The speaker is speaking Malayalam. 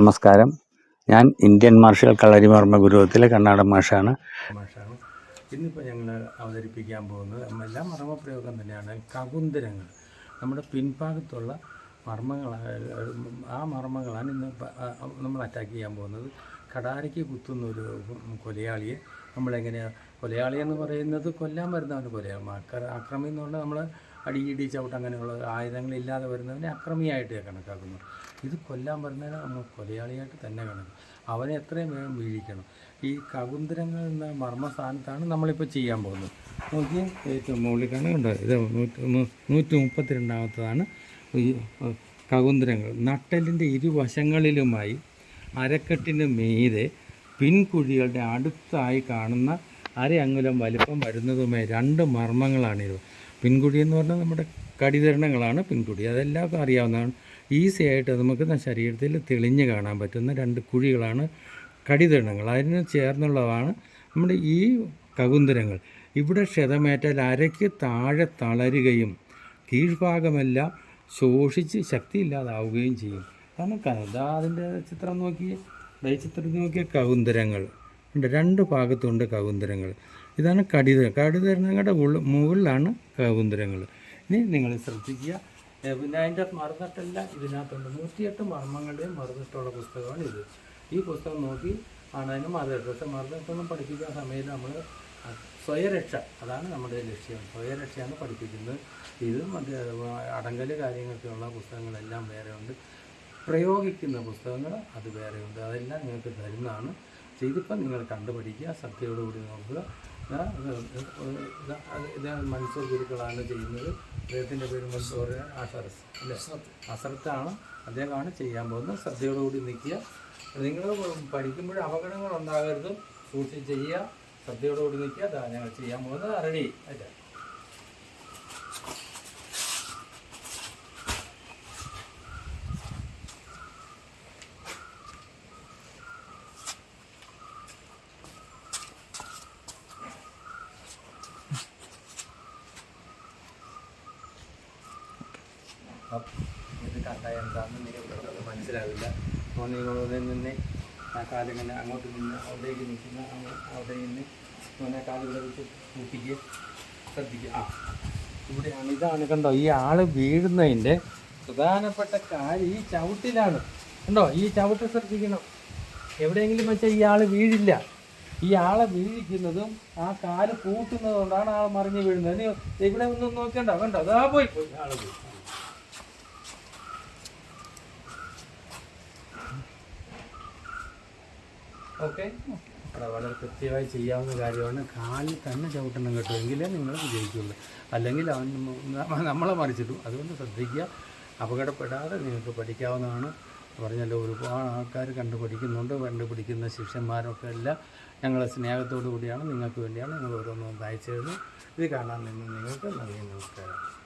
നമസ്കാരം. ഞാൻ ഇന്ത്യൻ മാർഷൽ കളരിമർമ്മ ഗുരുവത്തിലെ കർണാടക മാഷാണ്. ഇന്നിപ്പോൾ ഞങ്ങൾ അവതരിപ്പിക്കാൻ പോകുന്നത് എല്ലാം മർമ്മപ്രയോഗം തന്നെയാണ്. കകുന്തരങ്ങൾ നമ്മുടെ പിൻഭാഗത്തുള്ള മർമ്മങ്ങൾ ആ മർമ്മങ്ങളാണ് ഇന്ന് നമ്മൾ അറ്റാക്ക് ചെയ്യാൻ പോകുന്നത്. കടാരയ്ക്ക് കുത്തുന്ന ഒരു കൊലയാളിയെ നമ്മളെങ്ങനെയാണ് കൊലയാളി എന്ന് പറയുന്നത് കൊല്ലാൻ വരുന്നവന് കൊലയാളി ആക്ര അക്രമി എന്ന് പറഞ്ഞാൽ നമ്മൾ അടിയിടി ചവിട്ട് അങ്ങനെയുള്ള ആയുധങ്ങളില്ലാതെ വരുന്നവനെ അക്രമിയായിട്ട് കണക്കാക്കുന്നു. ഇത് കൊല്ലാൻ പറഞ്ഞാൽ നമ്മൾ കൊലയാളിയായിട്ട് തന്നെ വേണം. അവനെ എത്രയും വേഗം വീഴിക്കണം. ഈ കകുന്തരങ്ങൾ എന്ന മർമ്മ സ്ഥാനത്താണ് നമ്മളിപ്പോൾ ചെയ്യാൻ പോകുന്നത്. നോക്കി ഏറ്റവും മുകളിൽ ഉണ്ട് ഇത് നൂറ്റി നൂറ്റി മുപ്പത്തിരണ്ടാമത്തതാണ് ഈ കകുന്തരങ്ങൾ നട്ടലിന്റെ ഇരുവശങ്ങളിലുമായി അരക്കെട്ടിന് മീതെ പിൻകുഴികളുടെ അടുത്തായി കാണുന്ന അര അங்குലം വലിപ്പം വരുന്നതുമായി രണ്ട് മർമ്മങ്ങളാണിത്. പിൻകുഴി എന്ന് പറഞ്ഞാൽ നമ്മുടെ കടിതരണങ്ങളാണ് പിൻകുടി അതെല്ലാവർക്കും അറിയാവുന്നതാണ്. ഈസി ആയിട്ട് നമുക്ക് ശരീരത്തിൽ തെളിഞ്ഞ് കാണാൻ പറ്റുന്ന രണ്ട് കുഴികളാണ് കടിതരണങ്ങൾ. അതിന് ചേർന്നുള്ളതാണ് നമ്മുടെ ഈ കകുന്തരങ്ങൾ ഇവിടെ ക്ഷതമേറ്റാൽ അരയ്ക്ക് താഴെ തളരുകയും കീഴ്ഭാഗമെല്ലാം ശോഷിച്ച് ശക്തിയില്ലാതാവുകയും ചെയ്യും. കാരണം ക- ഇതാ അതിന്റെ ചിത്രം നോക്കി. ചിത്രത്തിൽ നോക്കിയ കകുന്തരങ്ങൾ ഉണ്ട്. രണ്ട് ഭാഗത്തുണ്ട് കകുന്തരങ്ങൾ ഇതാണ് കടിത കടിതരണങ്ങളുടെ ഉള്ള മുകളിലാണ് കകുന്തരങ്ങൾ ഇനി നിങ്ങൾ ശ്രദ്ധിക്കുക. പിന്നെ അതിന്റെ മറുതട്ടല്ല ഇതിനകത്തുണ്ട്. നൂറ്റിയെട്ട് മർമ്മങ്ങളുടെയും മറുതട്ടുള്ള പുസ്തകമാണ് ഇത്. ഈ പുസ്തകം നോക്കി ആണ് അതിന് മറുതട്ട് പക്ഷെ മറുതട്ടൊന്നും പഠിപ്പിക്കുന്ന സമയത്ത് നമ്മൾ സ്വയരക്ഷ അതാണ് നമ്മുടെ ലക്ഷ്യം. സ്വയരക്ഷയാണ് പഠിപ്പിക്കുന്നത്. ഇത് മറ്റേ അടങ്കൽ കാര്യങ്ങൾക്കുള്ള പുസ്തകങ്ങളെല്ലാം വേറെ ഉണ്ട്. പ്രയോഗിക്കുന്ന പുസ്തകങ്ങൾ അത് വേറെയുണ്ട് അതെല്ലാം നിങ്ങൾക്ക് തരുന്നതാണ്. ഇതിപ്പം നിങ്ങൾ കണ്ടുപഠിക്കുക ശ്രദ്ധയോടുകൂടി നോക്കുക. ഇതാ, മൻസൂർ ഗുരുക്കളാണ് ചെയ്യുന്നത്. അദ്ദേഹത്തിന്റെ പേര് മൻസൂർ അസറസ് അല്ലേ? അസറത്താണ് അദ്ദേഹമാണ് ചെയ്യാൻ പോകുന്നത്. ശ്രദ്ധയോടുകൂടി നിൽക്കുക. നിങ്ങൾ പഠിക്കുമ്പോൾ അപകടങ്ങൾ ഉണ്ടാകരുത്. സൂക്ഷിച്ച് ചെയ്യുക. ശ്രദ്ധയോടുകൂടി നിൽക്കുക. ഞങ്ങൾ ചെയ്യാൻ പോകുന്നത്. റെഡി അല്ലേ ഇത് കണ്ടാൽ എന്താണെന്ന് നിങ്ങൾക്ക് മനസ്സിലാവില്ല. അതുകൊണ്ട് ഇവിടെ നിന്ന് ആ കാലിങ്ങനെ അങ്ങോട്ട് നിന്ന് അവിടേക്ക് നിൽക്കുന്ന അവിടെ നിന്ന് ഇങ്ങനെ കാൽ ഇവിടെ വെച്ച് കൂട്ടിക്ക് ശ്രദ്ധിക്കുക. ആ ഇവിടെയാണ് ഇതാണ് കണ്ടോ ഈ ആൾ വീഴുന്നതിന്റെ പ്രധാനപ്പെട്ട കാര്യം. ഈ ചവിട്ടിലാണ്. കണ്ടോ? ഈ ചവിട്ട് ശ്രദ്ധിക്കണം. എവിടെയെങ്കിലും വെച്ചാൽ ഈ ആൾ വീഴില്ല. ഈ ആളെ വീഴിക്കുന്നതും ആ കാൽ കൂട്ടുന്നത് കൊണ്ടാണ് ആൾ മറിഞ്ഞ് വീഴുന്നത്. ഇവിടെ ഒന്നും നോക്കണ്ട. കണ്ടോ? അതാ പോയി. പോയി. ആൾ പോയി. ഓക്കെ. അത് വളരെ കൃത്യമായി ചെയ്യാവുന്ന കാര്യമാണ്. കാലിൽ തന്നെ ചവിട്ടണം കേട്ടോ എങ്കിലേ നിങ്ങൾ വിജയിക്കുള്ളൂ. അല്ലെങ്കിൽ അവൻ നമ്മളെ മറിച്ചിട്ടു അതുകൊണ്ട് ശ്രദ്ധിക്കുക. അപകടപ്പെടാതെ നിങ്ങൾക്ക് പഠിക്കാവുന്നതാണ്. പറഞ്ഞല്ലോ ഒരുപാട് ആൾക്കാർ കണ്ടുപഠിക്കുന്നുണ്ട് കണ്ടുപിടിക്കുന്ന ശിഷ്യന്മാരൊക്കെ എല്ലാം ഞങ്ങളെ സ്നേഹത്തോടു കൂടിയാണ്. നിങ്ങൾക്ക് വേണ്ടിയാണ് നിങ്ങൾ ഓരോന്നും അയച്ചത് ഇത് കാണാൻ നിന്ന് നിങ്ങൾക്ക് നന്ദി നമസ്കാരം.